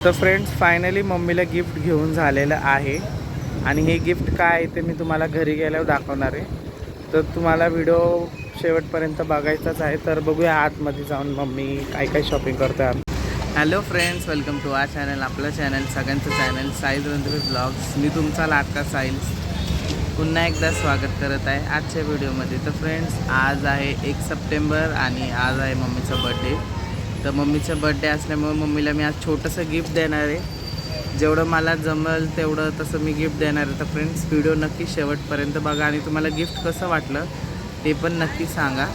तर friends finally मम्मीला gift घेऊन झालेलं आहे. आणि हे गिफ्ट काय आहे ते मी तुम्हाला घरी गेल्यावर दाखवणार आहे. तर तुम्हाला व्हिडिओ शेवटपर्यंत बघायचाच आहे. तर बघूया आतमध्ये जाऊन मम्मी काय काय शॉपिंग करते hello friends welcome to our channel आपलं चॅनल सगळ्यांचं चॅनल साईल रणधीर ब्लॉग्स मी तुमचा लाटका साईल पुन्हा एकदा स्वागत करत आहे आजच्या व्हिडिओमध्ये तर फ्रेंड्स आज आहे एक सप्टेंबर आणि आज आहे मम्मीचा बड्डे तर मम्मीचा बड्डे असल्यामुळे मम्मीला मी आज छोटंसं गिफ्ट देणार आहे. जेवढं मला जमल तेवढं तसं मी गिफ्ट देणार आहे. तर फ्रेंड्स व्हिडिओ नक्की शेवटपर्यंत बघा आणि तुम्हाला गिफ्ट कसं वाटलं ते पण नक्की सांगा.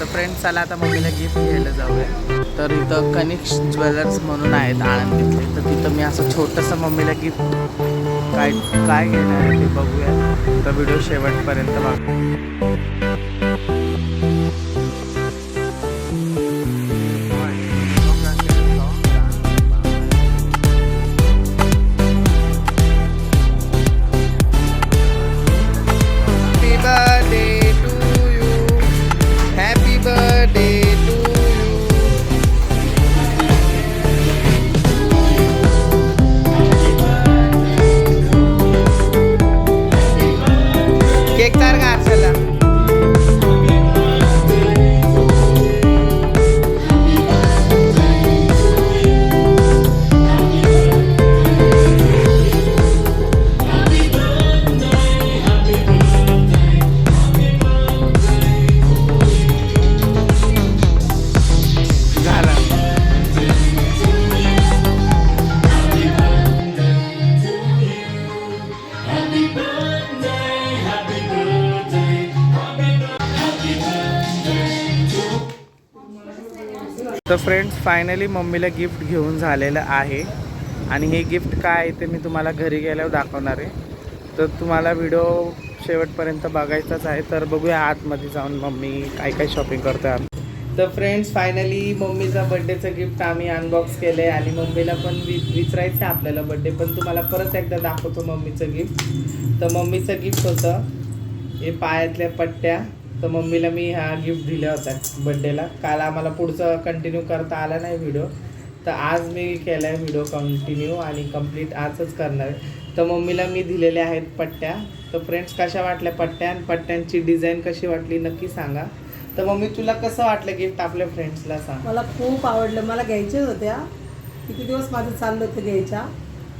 तर फ्रेंड्स चला आता मम्मीला गिफ्ट घ्यायला जाऊया. तर इथं कनिक्स ज्वेलर्स म्हणून आहेत आळंदीतले. तर तिथं मी असं छोटंसं मम्मीला गिफ्ट काय काय घेणार आहे ते बघूया. तर व्हिडिओ शेवटपर्यंत बघा. तर फ्रेंड्स फायनली मम्मीला गिफ्ट घेऊन झालेलं आहे. आणि हे गिफ्ट काय आहे ते मी तुम्हाला घरी गेल्यावर दाखवणार आहे. तर तुम्हाला व्हिडिओ शेवटपर्यंत बघायचाच आहे. तर बघूया आतमध्ये जाऊन मम्मी काय काय शॉपिंग करतो आम्ही. तर फ्रेंड्स फायनली मम्मीचा बड्डेचं गिफ्ट आम्ही अनबॉक्स केलं आहे आणि मम्मीला पण वि विचारायचं आहे आपल्याला बड्डे पण तुम्हाला परत एकदा दाखवतो मम्मीचं गिफ्ट तर मम्मीचं गिफ्ट होतं. हे पायातल्या पट्ट्या. तर मम्मीला मी हा गिफ्ट दिला होता बड्डेला काल आम्हाला पुढचं कंटिन्यू करता आला नाही व्हिडिओ तर आज मी केला आहे व्हिडिओ कंटिन्यू आणि कंप्लीट आजच करणार. आहे तर मम्मीला मी दिलेल्या आहेत पट्ट्या. तर फ्रेंड्स कशा वाटल्या पट्ट्या आणि पट्ट्यांची डिझाईन कशी वाटली नक्की सांगा. तर मम्मी तुला कसं वाटलं गिफ्ट आपल्या फ्रेंड्सला सांग. मला खूप आवडलं. मला घ्यायच्याच होत्या किती दिवस माझं चाललं होतं घ्यायच्या.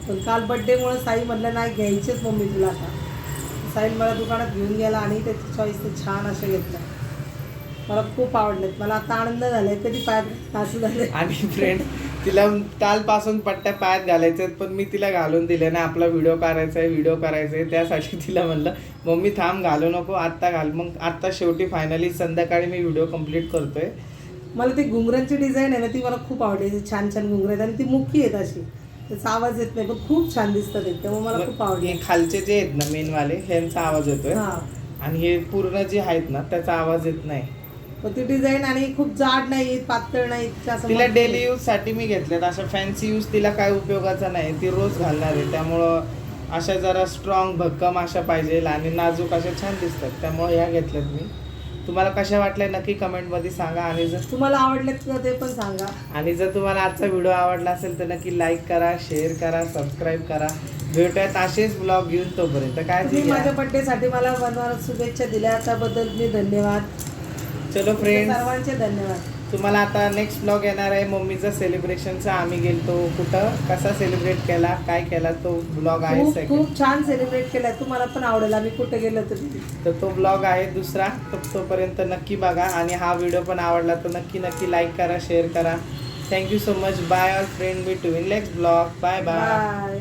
पण काल बड्डेमुळे साई म्हणलं नाही घ्यायचेच मम्मी तुला आता. साई मला दुकानात घेऊन गेला आणि त्याची चॉईस ते छान असे घेतलं. मला खूप आवडलेत मला आता आनंद झालाय. कधी पायात असं झालं. आणि फ्रेंड तिला कालपासून पट्ट्या पायात घालायचे पण मी तिला घालून दिले ना. आपला व्हिडिओ करायचा आहे व्हिडिओ करायचा आहे. त्यासाठी तिला म्हणलं मम्मी थांब घालू नको. आत्ता घाल. मग आत्ता शेवटी फायनली संध्याकाळी मी व्हिडिओ कंप्लीट करतोय. मला ती घुंगरांची डिझाईन आहे ना ती मला खूप आवडली. छान छान घुंगर आहेत. आणि ती मुख्य आहेत अशी. त्याचा आवाज येत नाही पण खूप छान दिसतात त्यामुळे मला खूप आवडली. हे खालचे जे आहेत ना मेनवाले ह्यांचा आवाज येतोय. हा. आणि हे पूर्ण जे आहेत ना त्याचा आवाज येत नाही. पण ती डिझाईन आणि खूप जाड नाही पातळ नाही असं तिला मस्त डेली यूजसाठी मी घेतलेत. अशा फॅन्सी यूज तिला काय उपयोगाचा नाही. ती रोज घालणार आहे. त्यामुळं अशा जरा स्ट्रॉंग भक्कम अशा पाहिजे आणि नाजूक अशा छान दिसतात. त्यामुळे ह्या घेतल्यात मी. तुम्हाला कशा वाटल्या नक्की कमेंटमध्ये सांगा आणि जर तुम्हाला आवडलेत का ते पण सांगा. आणि जर तुम्हाला आजचा व्हिडिओ आवडला असेल तर नक्की लाईक करा शेअर करा सबस्क्राईब करा. भेटूयात असेच ब्लॉग घेऊन तोपर्यंत. काय तुम्ही माझ्या आहे? बर्थडे साठी मला बनवायला शुभेच्छा दिल्या. त्याबद्दल मी धन्यवाद. चलो फ्रेंड्स सर्वांचे धन्यवाद. तुम्हाला आता नेक्स्ट ब्लॉग येणार आहे. मम्मीचा सेलिब्रेशनचा आम्ही गेलतो कुठं? कसा सेलिब्रेट केला? काय केला? तो ब्लॉग आहे खूप छान सेलिब्रेट केलाय तुम्हाला पण आवडेल. आम्ही कुठे गेलो तिथे. तर तो ब्लॉग आहे दुसरा. तर तोपर्यंत नक्की बघा. आणि हा व्हिडिओ पण आवडला तर नक्की नक्की लाईक करा शेअर करा. Thank you so much bye all friend me to in next blog bye bye bye